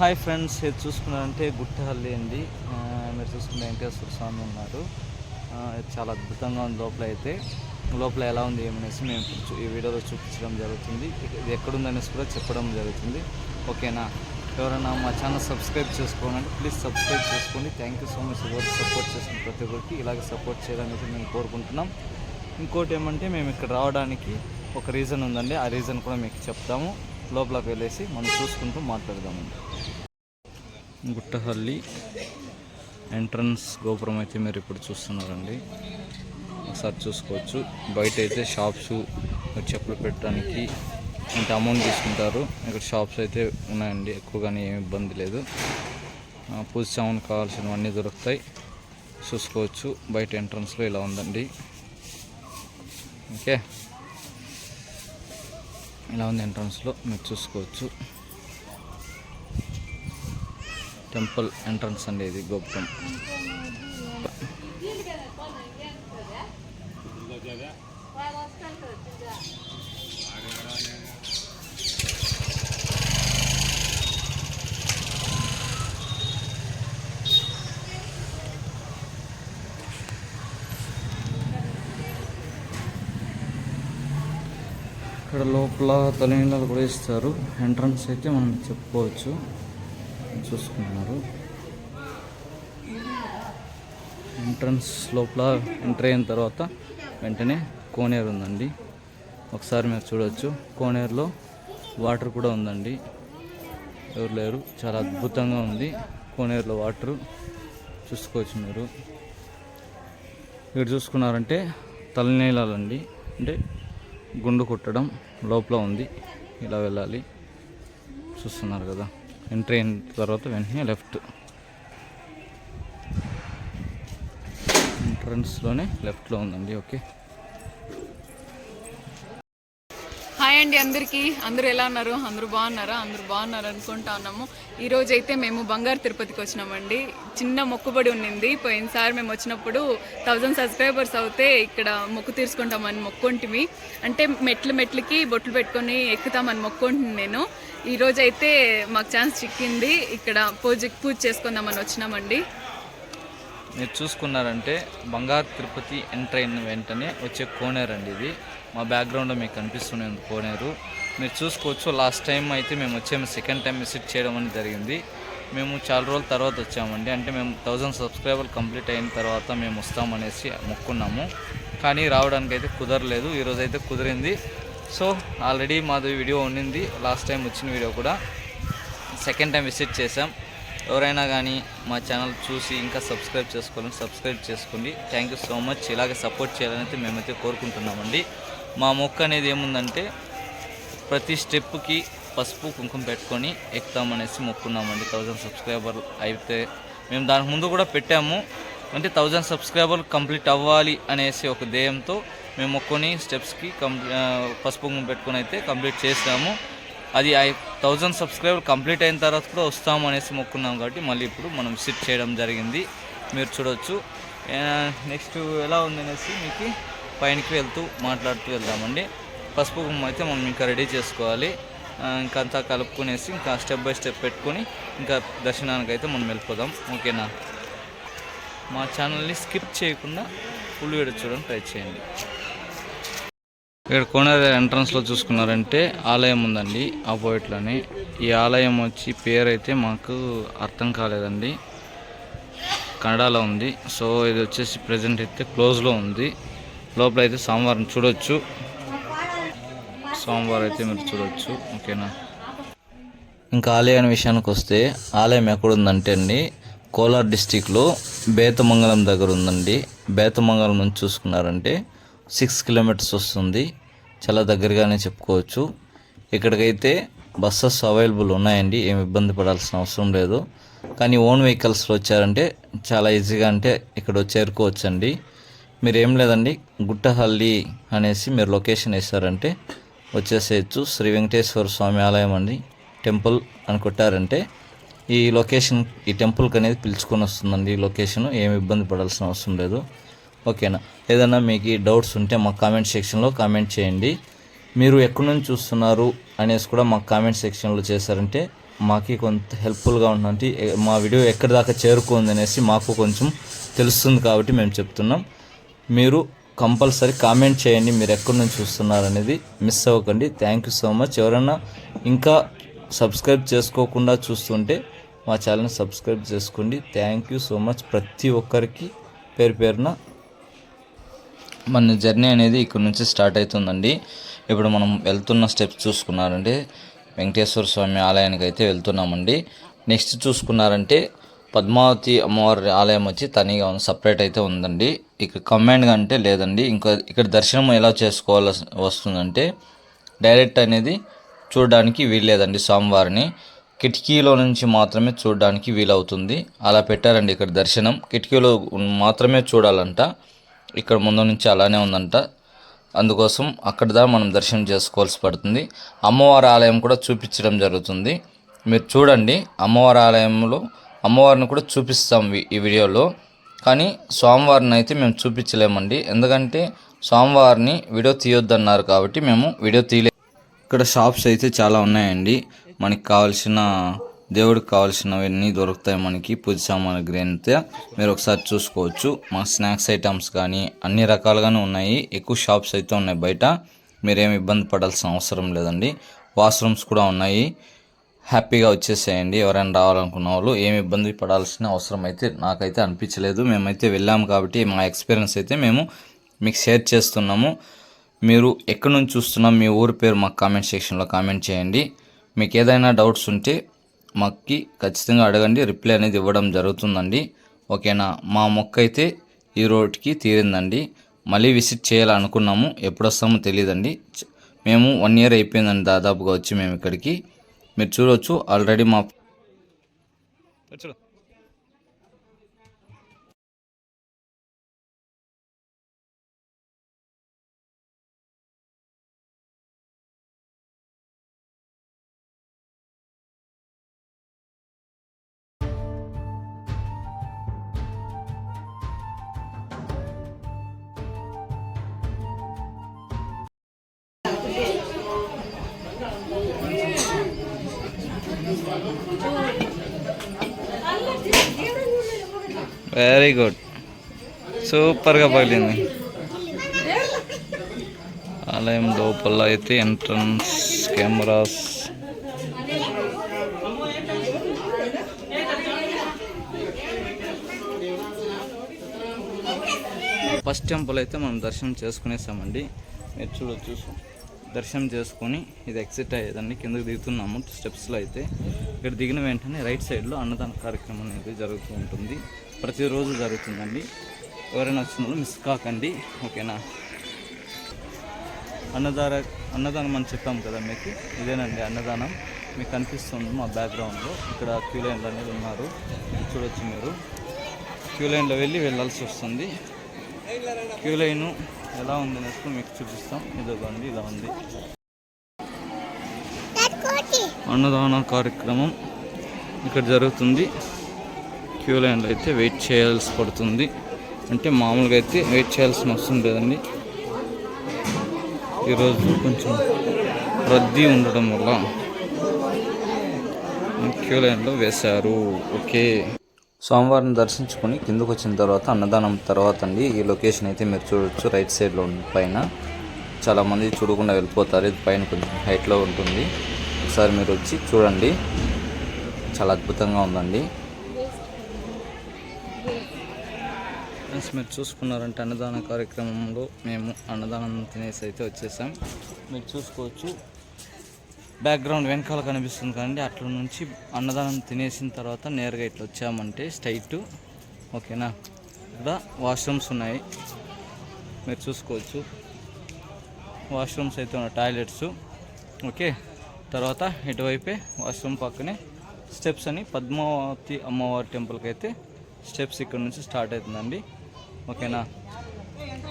Hi friends ఇది చూసుకున్నారంటే గుట్టహల్లి అండి. మీరు చూసుకుంటే వెంకటేశ్వర స్వామి ఉన్నారు. చాలా అద్భుతంగా ఉంది లోపల అయితే లోపల ఎలా ఉంది ఏమనేసి మేము ఈ వీడియోలో చూపించడం జరుగుతుంది. ఇది ఎక్కడుందనేసి కూడా చెప్పడం జరుగుతుంది. ఓకేనా? ఎవరైనా మా ఛానల్ సబ్స్క్రైబ్ చేసుకోవాలంటే ప్లీజ్ సబ్స్క్రైబ్ చేసుకోండి. థ్యాంక్ యూ సో మచ్ ఎవరు సపోర్ట్ చేసిన ప్రతి ఒక్కరికి ఇలాగే సపోర్ట్ చేయాలనేసి మేము కోరుకుంటున్నాం. ఇంకోటి ఏమంటే మేము ఇక్కడ రావడానికి ఒక రీజన్ ఉందండి. ఆ రీజన్ కూడా మీకు చెప్తాము. లోపలికి వెళ్ళేసి మనం చూసుకుంటూ మాట్లాడదామండి గుట్టహల్లి ఎంట్రన్స్ గోపురం అయితే మీరు ఇప్పుడు చూస్తున్నారండి. ఒకసారి చూసుకోవచ్చు. బయట అయితే షాప్స్ చెప్పులు పెట్టడానికి ఇంత అమౌంట్ తీసుకుంటారు. ఇక్కడ షాప్స్ అయితే ఉన్నాయండి. ఎక్కువగానే ఏమి ఇబ్బంది లేదు. పూజ సామాన్ కావాల్సినవన్నీ దొరుకుతాయి. చూసుకోవచ్చు. బయట ఎంట్రన్స్లో ఇలా ఉందండి. ఓకే. ఇలా ఉంది ఎంట్రన్స్లో మీరు చూసుకోవచ్చు. టెంపుల్ ఎంట్రన్స్ అండి ఇది గోపురం. ఇక్కడ లోపల తలనీళ్ళు కూడా ఇస్తారు. ఎంట్రన్స్ అయితే మనం చెప్పుకోవచ్చు. చూసుకున్నారు. ఎంట్రన్స్ లోపల ఎంటర్ అయిన తర్వాత వెంటనే కోనేరు ఉందండి. ఒకసారి మీరు చూడవచ్చు కోనేరులో వాటర్ కూడా ఉందండి. ఎవరు లేరు. చాలా అద్భుతంగా ఉంది. కోనేరులో వాటర్ చూసుకోవచ్చు మీరు. ఇక్కడ చూసుకున్నారంటే తలనీళ్ళండి అంటే గుండు కుట్టడం. లోపల ఉంది. ఇలా వెళ్ళాలి. చూస్తున్నారు కదా. ఎంట్రీ అయిన తర్వాత వెంటనే లెఫ్ట్ ఎంట్రన్స్లోనే లెఫ్ట్లో ఉందండి. ఓకే హాయ్ అండి అందరికీ. అందరూ ఎలా ఉన్నారు? అందరూ బాగున్నారా? అందరూ బాగున్నారు అనుకుంటా ఉన్నాము ఈరోజు అయితే మేము బంగారు తిరుపతికి వచ్చినామండి. చిన్న మొక్కుబడి ఉండింది పోయినసారి మేము వచ్చినప్పుడు థౌజండ్ సబ్స్క్రైబర్స్ అవుతే ఇక్కడ మొక్కు తీర్చుకుంటామని మొక్కుంటిమి. అంటే మెట్లు మెట్లకి బొట్లు పెట్టుకొని ఎక్కుతామని మొక్కుంటుంది నేను. ఈరోజు అయితే మాకు ఛాన్స్ చిక్కింది. ఇక్కడ పూజ పూజ చేసుకుందామని వచ్చినామండి. మీరు చూసుకున్నారంటే బంగారు తిరుపతి ఎంటర్ అయిన వెంటనే వచ్చే కోనేరండి ఇది. మా బ్యాక్గ్రౌండ్లో మీకు కనిపిస్తూనే కోనేరు. మీరు చూసుకోవచ్చు లాస్ట్ టైం అయితే మేము వచ్చాము సెకండ్ టైం విజిట్ చేయడం అనేది జరిగింది. మేము చాలా రోజుల తర్వాత వచ్చామండి. అంటే మేము థౌజండ్ సబ్స్క్రైబర్ కంప్లీట్ అయిన తర్వాత మేము వస్తామనేసి మొక్కున్నాము. కానీ రావడానికి అయితే కుదరలేదు. ఈరోజు అయితే కుదిరింది. సో ఆల్రెడీ మాది వీడియో ఉండింది లాస్ట్ టైం వచ్చిన వీడియో కూడా సెకండ్ టైం విజిట్ చేసాం ఎవరైనా కానీ మా ఛానల్ చూసి ఇంకా సబ్స్క్రైబ్ చేసుకోవాలని సబ్స్క్రైబ్ చేసుకోండి. థ్యాంక్ యూ సో మచ్ ఇలాగే సపోర్ట్ చేయాలని అయితే మేమైతే కోరుకుంటున్నామండి. మా మొక్క అనేది ఏముందంటే ప్రతి స్టెప్కి పసుపు కుంకుమ పెట్టుకొని ఎక్కుతామనేసి మొక్కున్నామండి. థౌజండ్ సబ్స్క్రైబర్ అయితే మేము దానికి ముందు కూడా పెట్టాము. అంటే థౌజండ్ సబ్స్క్రైబర్ కంప్లీట్ అవ్వాలి అనేసి ఒక ధ్యేయంతో మేము మొక్కుని స్టెప్స్కి కంప్లీ పసుపు కుంకుమ పెట్టుకొని అయితే కంప్లీట్ చేసాము అది థౌజండ్ సబ్స్క్రైబర్ కంప్లీట్ అయిన తర్వాత కూడా వస్తాము అనేసి మొక్కున్నాం కాబట్టి మళ్ళీ ఇప్పుడు మనం విసిట్ చేయడం జరిగింది. మీరు చూడొచ్చు. నెక్స్ట్ ఎలా ఉంది అనేసి మీకు పైనకి వెళ్తూ మాట్లాడుతూ వెళ్దామండి. పసుపు గుమ్మ అయితే మనం ఇంకా రెడీ చేసుకోవాలి. ఇంకంతా అంతా కలుపుకునేసి ఇంకా స్టెప్ బై స్టెప్ పెట్టుకొని ఇంకా దర్శనానికి అయితే మనం వెళ్ళిపోదాం. ఓకేనా? మా ఛానల్ని స్కిప్ చేయకుండా ఫుల్ వీడియో చూడడం ట్రై చేయండి. ఇక్కడ కోనేరు ఎంట్రన్స్లో చూసుకున్నారంటే ఆలయం ఉందండి ఆపోజిట్లోనే ఈ ఆలయం వచ్చి పేరు అయితే మాకు అర్థం కాలేదండి. కన్నడలో ఉంది. సో ఇది వచ్చేసి ప్రజెంట్ అయితే క్లోజ్లో ఉంది. లోపల అయితే సోమవారం చూడొచ్చు. సోమవారం అయితే మీరు చూడొచ్చు. ఓకేనా? ఇంకా ఆలయం విషయానికి వస్తే ఆలయం ఎక్కడుందంటే అండి కోలార్ డిస్టిక్లో బేతమంగళం దగ్గర ఉందండి బేతమంగళం నుంచి చూసుకున్నారంటే సిక్స్ కిలోమీటర్స్ వస్తుంది. చాలా దగ్గరగానే చెప్పుకోవచ్చు. ఇక్కడికైతే బస్సెస్ అవైలబుల్ ఉన్నాయండి ఏమి ఇబ్బంది పడాల్సిన అవసరం లేదు. కానీ ఓన్ వెహికల్స్లో వచ్చారంటే చాలా ఈజీగా అంటే ఇక్కడ చేరుకోవచ్చండి. మీరు ఏం లేదండి గుట్టహల్లి అనేసి మీరు లొకేషన్ వేసారంటే వచ్చేసేయచ్చు. శ్రీ వెంకటేశ్వర స్వామి ఆలయం అండి టెంపుల్ అని కొట్టారంటే ఈ లొకేషన్ ఈ టెంపుల్కి అనేది పిలుచుకొని వస్తుందండి ఈ లొకేషన్ ఏమి ఇబ్బంది పడాల్సిన అవసరం లేదు. ఓకేనా? ఏదైనా మీకు డౌట్స్ ఉంటే మా కామెంట్ సెక్షన్లో కామెంట్ చేయండి. మీరు ఎక్కడి నుంచి చూస్తున్నారు అనేసి కూడా మాకు కామెంట్ సెక్షన్లో చేశారంటే మాకు కొంత హెల్ప్ఫుల్గా ఉందంటే మా వీడియో ఎక్కడి దాకా చేరుకుంది అనేసి మాకు కొంచెం తెలుస్తుంది కాబట్టి మేము చెప్తున్నాం. మీరు కంపల్సరీ కామెంట్ చేయండి మీరు ఎక్కడి నుంచి చూస్తున్నారు అనేది మిస్ అవ్వకండి. థ్యాంక్ యూ సో మచ్ ఎవరైనా ఇంకా సబ్స్క్రైబ్ చేసుకోకుండా చూస్తుంటే మా ఛానల్ని సబ్స్క్రైబ్ చేసుకోండి. థ్యాంక్ యూ సో మచ్ ప్రతి ఒక్కరికి పేరు పేరున మన జర్నీ అనేది ఇక్కడ నుంచి స్టార్ట్ అవుతుందండి. ఇప్పుడు మనం వెళ్తున్న స్టెప్స్ చూసుకున్నారంటే వెంకటేశ్వర స్వామి ఆలయానికి అయితే వెళ్తున్నామండి. నెక్స్ట్ చూసుకున్నారంటే పద్మావతి అమ్మవారి ఆలయం వచ్చి తనిగా ఉంది సపరేట్ అయితే ఉందండి. ఇక్కడ కమాండ్ అంటే లేదండి. ఇంకా ఇక్కడ దర్శనం ఎలా చేసుకోవాల్సి వస్తుందంటే డైరెక్ట్ అనేది చూడడానికి వీల్లేదండి స్వామివారిని. కిటికీలో నుంచి మాత్రమే చూడడానికి వీలవుతుంది. అలా పెట్టారండి ఇక్కడ దర్శనం. కిటికీలో మాత్రమే చూడాలంట. ఇక్కడ ముందు నుంచి అలానే ఉందంట. అందుకోసం అక్కడ దా మనం దర్శనం చేసుకోవాల్సి పడుతుంది. అమ్మవారి ఆలయం కూడా చూపించడం జరుగుతుంది. మీరు చూడండి అమ్మవారి ఆలయంలో అమ్మవారిని కూడా చూపిస్తాం ఈ వీడియోలో. కానీ సోమవారం అయితే మేము చూపించలేమండి. ఎందుకంటే స్వామివారిని వీడియో తీయొద్దన్నారు కాబట్టి మేము వీడియో తీయలే. ఇక్కడ షాప్స్ అయితే చాలా ఉన్నాయండి. మనకి కావాల్సిన దేవుడికి కావాల్సినవన్నీ దొరుకుతాయి మనకి. పూజ సామాగ్రి అంతా మీరు ఒకసారి చూసుకోవచ్చు. మా స్నాక్స్ ఐటమ్స్ కానీ అన్ని రకాలుగానే ఉన్నాయి. ఎక్కువ షాప్స్ అయితే ఉన్నాయి బయట. మీరేమి ఇబ్బంది పడాల్సిన అవసరం లేదండి. వాష్రూమ్స్ కూడా ఉన్నాయి. హ్యాపీగా వచ్చేసేయండి. ఎవరైనా రావాలనుకున్న వాళ్ళు ఏమి ఇబ్బంది పడాల్సిన అవసరం అయితే నాకైతే అనిపించలేదు. మేమైతే వెళ్ళాము కాబట్టి మా ఎక్స్పీరియన్స్ అయితే మేము మీకు షేర్ చేస్తున్నాము. మీరు ఎక్కడి నుంచి చూస్తున్నా మీ ఊరి పేరు మాకు కామెంట్ సెక్షన్లో కామెంట్ చేయండి. మీకు ఏదైనా డౌట్స్ ఉంటే మాకు ఖచ్చితంగా అడగండి. రిప్లై అనేది ఇవ్వడం జరుగుతుందండి. ఓకేనా? మా మొక్క అయితే ఈ రోడ్కి తీరిందండి. మళ్ళీ విజిట్ చేయాలనుకున్నాము. ఎప్పుడు వస్తామో తెలియదండి. మేము వన్ ఇయర్ అయిపోయిందండి దాదాపుగా వచ్చి మేము ఇక్కడికి. మీరు చూడవచ్చు ఆల్రెడీ మా వెరీ గుడ్ సూపర్గా పగిలింది. ఆలయం లోపల అయితే ఎంట్రన్స్ కెమెరాస్. ఫస్ట్ టెంపుల్ అయితే మనం దర్శనం చేసుకునేసామండి. మీరు చూడొచ్చు. దర్శనం చేసుకొని ఇది ఎగ్జిట్ అయ్యేదండి కిందకి దిగుతున్నాము. స్టెప్స్లో అయితే ఇక్కడ దిగిన వెంటనే రైట్ సైడ్లో అన్నదాన కార్యక్రమం అనేది జరుగుతూ ఉంటుంది. ప్రతిరోజు జరుగుతుందండి. ఎవరైనా వచ్చిన మిస్ కాకండి ఓకేనా? అన్నదాన అన్నదానం అని చెప్పాం కదా మీకు? ఇదేనండి అన్నదానం. మీకు కనిపిస్తుంది మా బ్యాక్గ్రౌండ్లో ఇక్కడ క్యూ లైన్లు అనేది ఉన్నారు. చూడొచ్చు మీరు. క్యూ లైన్లో వెళ్ళి వెళ్ళాల్సి వస్తుంది. క్యూ లైన్ ఎలా ఉంది అనేసి మీకు చూపిస్తాం. ఇదిగోండి ఇలా ఉంది. అన్నదాన కార్యక్రమం ఇక్కడ జరుగుతుంది. క్యూ లైన్లో అయితే వెయిట్ చేయాల్సి పడుతుంది. అంటే మామూలుగా అయితే వెయిట్ చేయాల్సిన అవసరం లేదండి. ఈరోజు కొంచెం రద్దీ ఉండడం వల్ల క్యూ లైన్లో వేశారు. ఓకే. సోమవారం దర్శించుకొని కిందకు వచ్చిన తర్వాత అన్నదానం తర్వాత అండి ఈ లొకేషన్ అయితే మీరు చూడొచ్చు. రైట్ సైడ్లో ఉంది పైన చాలామంది చూడకుండా వెళ్ళిపోతారు. ఇది పైన కొంచెం హైట్లో ఉంటుంది. ఒకసారి మీరు వచ్చి చూడండి. చాలా అద్భుతంగా ఉందండి. ఫ్రెండ్స్ మీరు చూసుకున్నారంటే అన్నదాన కార్యక్రమంలో మేము అన్నదానం తినేసి అయితే వచ్చేసాం. మీరు చూసుకోవచ్చు. బ్యాక్గ్రౌండ్ వెనకాల కనిపిస్తుంది కానీ అట్ల నుంచి అన్నదానం తినేసిన తర్వాత నేరుగా ఇట్లా వచ్చామంటే స్ట్రైట్ ఓకేనా? ఇక్కడ వాష్రూమ్స్ ఉన్నాయి. మీరు చూసుకోవచ్చు. వాష్రూమ్స్ అయితే ఉన్నాయి టాయిలెట్స్ ఓకే? తర్వాత ఇటువైపే వాష్రూమ్ పక్కనే స్టెప్స్ అని పద్మావతి అమ్మవారి టెంపుల్కి అయితే స్టెప్స్ ఇక్కడ నుంచి స్టార్ట్ అవుతుందండి. ఓకేనా?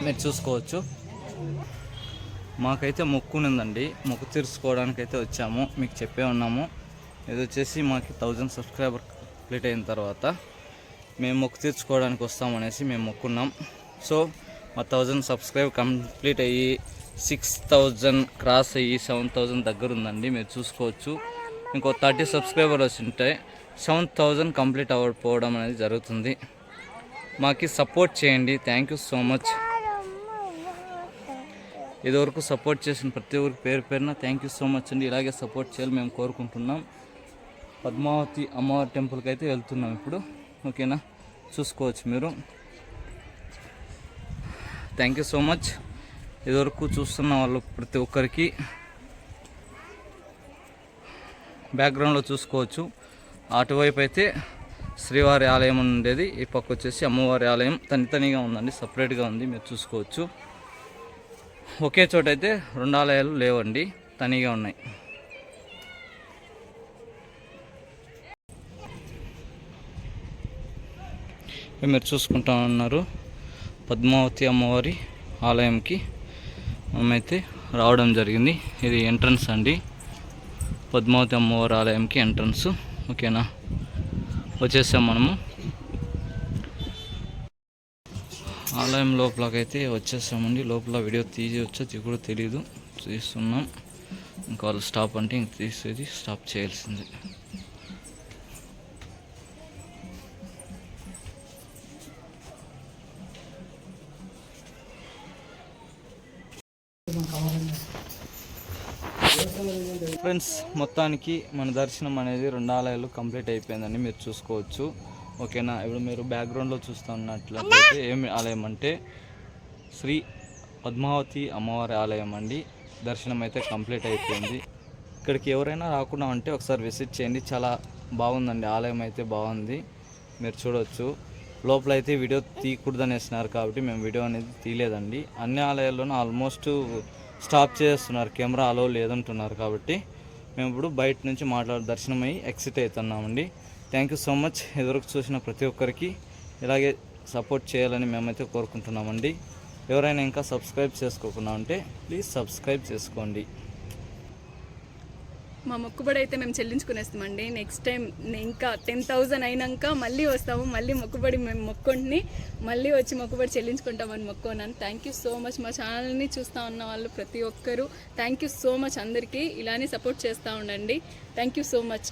మీరు చూసుకోవచ్చు. మాకైతే మొక్కు ఉందండి. మొక్కు తీర్చుకోవడానికి అయితే వచ్చాము. మీకు చెప్పే ఉన్నాము. ఇది వచ్చేసి మాకు థౌజండ్ సబ్స్క్రైబర్ కంప్లీట్ అయిన తర్వాత మేము మొక్కు తీర్చుకోవడానికి వస్తామనేసి మేము మొక్కున్నాం. సో మా థౌజండ్ సబ్స్క్రైబ్ కంప్లీట్ అయ్యి సిక్స్ థౌజండ్ క్రాస్ అయ్యి సెవెన్ థౌజండ్ దగ్గర ఉందండి. మీరు చూసుకోవచ్చు. ఇంకో థర్టీ సబ్స్క్రైబర్ ఉంటే సెవెన్ థౌజండ్ కంప్లీట్ అవ్వకపోవడం అనేది జరుగుతుంది. మాకి సపోర్ట్ చేయండి. థ్యాంక్ యూ సో మచ్ ఇదివరకు సపోర్ట్ చేసిన ప్రతి ఒక్కరికి పేరు పేరున థ్యాంక్ యూ సో మచ్ అండి. ఇలాగే సపోర్ట్ చేయాలి మేము కోరుకుంటున్నాం. పద్మావతి అమ్మవారి టెంపుల్కి అయితే వెళ్తున్నాం ఇప్పుడు. ఓకేనా చూసుకోవచ్చు మీరు. థ్యాంక్ యూ సో మచ్ ఇదివరకు చూస్తున్న వాళ్ళు ప్రతి ఒక్కరికి బ్యాక్గ్రౌండ్లో చూసుకోవచ్చు. అటువైపు అయితే శ్రీవారి ఆలయం ఉండేది. ఈ పక్క వచ్చేసి అమ్మవారి ఆలయం. తనితనిగా ఉందండి. సపరేట్గా ఉంది. మీరు చూసుకోవచ్చు. ఒకే చోట అయితే రెండు ఆలయాలు లేవండి. తనిగా ఉన్నాయి. మీరు చూసుకుంటా ఉన్నారు. పద్మావతి అమ్మవారి ఆలయంకి మనమైతే రావడం జరిగింది. ఇది ఎంట్రన్స్ అండి. పద్మావతి అమ్మవారి ఆలయంకి ఎంట్రన్స్ ఓకేనా? వచ్చేసాం మనము. ఆలయం లోపలకైతే వచ్చేసామండి. లోపల వీడియో తీయవచ్చో తీ కూడా తెలియదు తీస్తున్నాం. ఇంకా వాళ్ళు స్టాప్ అంటే ఇంక తీసేది స్టాప్ చేయాల్సిందే. ఫ్రెండ్స్ మొత్తానికి మన దర్శనం అనేది రెండు ఆలయాలు కంప్లీట్ అయిపోయిందండి మీరు చూసుకోవచ్చు. ఓకేనా? ఇప్పుడు మీరు బ్యాక్గ్రౌండ్లో చూస్తున్నట్లయితే ఏమి ఆలయం అంటే శ్రీ పద్మావతి అమ్మవారి ఆలయం అండి. దర్శనం అయితే కంప్లీట్ అయిపోయింది. ఇక్కడికి ఎవరైనా రాకుండా ఉంటే ఒకసారి విజిట్ చేయండి. చాలా బాగుందండి. ఆలయం అయితే బాగుంది. మీరు చూడవచ్చు లోపల అయితే వీడియో తీయకూడదనేసినారు కాబట్టి మేము వీడియో అనేది తీయలేదండి. అన్ని ఆలయాల్లోనూ ఆల్మోస్ట్ స్టాప్ చేస్తున్నారు. కెమెరా అలో లేదంటున్నారు కాబట్టి మేము ఇప్పుడు బయట నుంచి మాట్లాడు దర్శనం exit అవుతున్నామండి. Thank you so much. ఎదురుకు చూసిన ప్రతి ఒక్కరికి ఇలాగే సపోర్ట్ చేయాలని మేమైతే కోరుకుంటున్నామండి. ఎవరైనా ఇంకా సబ్స్క్రైబ్ చేసుకోకుండా ఉంటే ప్లీజ్ సబ్స్క్రైబ్ చేసుకోండి. మా మొక్కుబడి అయితే మేము చెల్లించుకునేస్తామండి. నెక్స్ట్ టైం ఇంకా టెన్ థౌజండ్ అయినాక మళ్ళీ వస్తాము. మళ్ళీ మొక్కుబడి మేము మొక్కొని మళ్ళీ వచ్చి మొక్కుబడి చెల్లించుకుంటామని మొక్కున్నాను. థ్యాంక్ యూ సో మచ్ మా ఛానల్ని చూస్తూ ఉన్న వాళ్ళు ప్రతి ఒక్కరూ థ్యాంక్ యూ సో మచ్ అందరికీ. ఇలానే సపోర్ట్ చేస్తూ ఉండండి. Thank you so much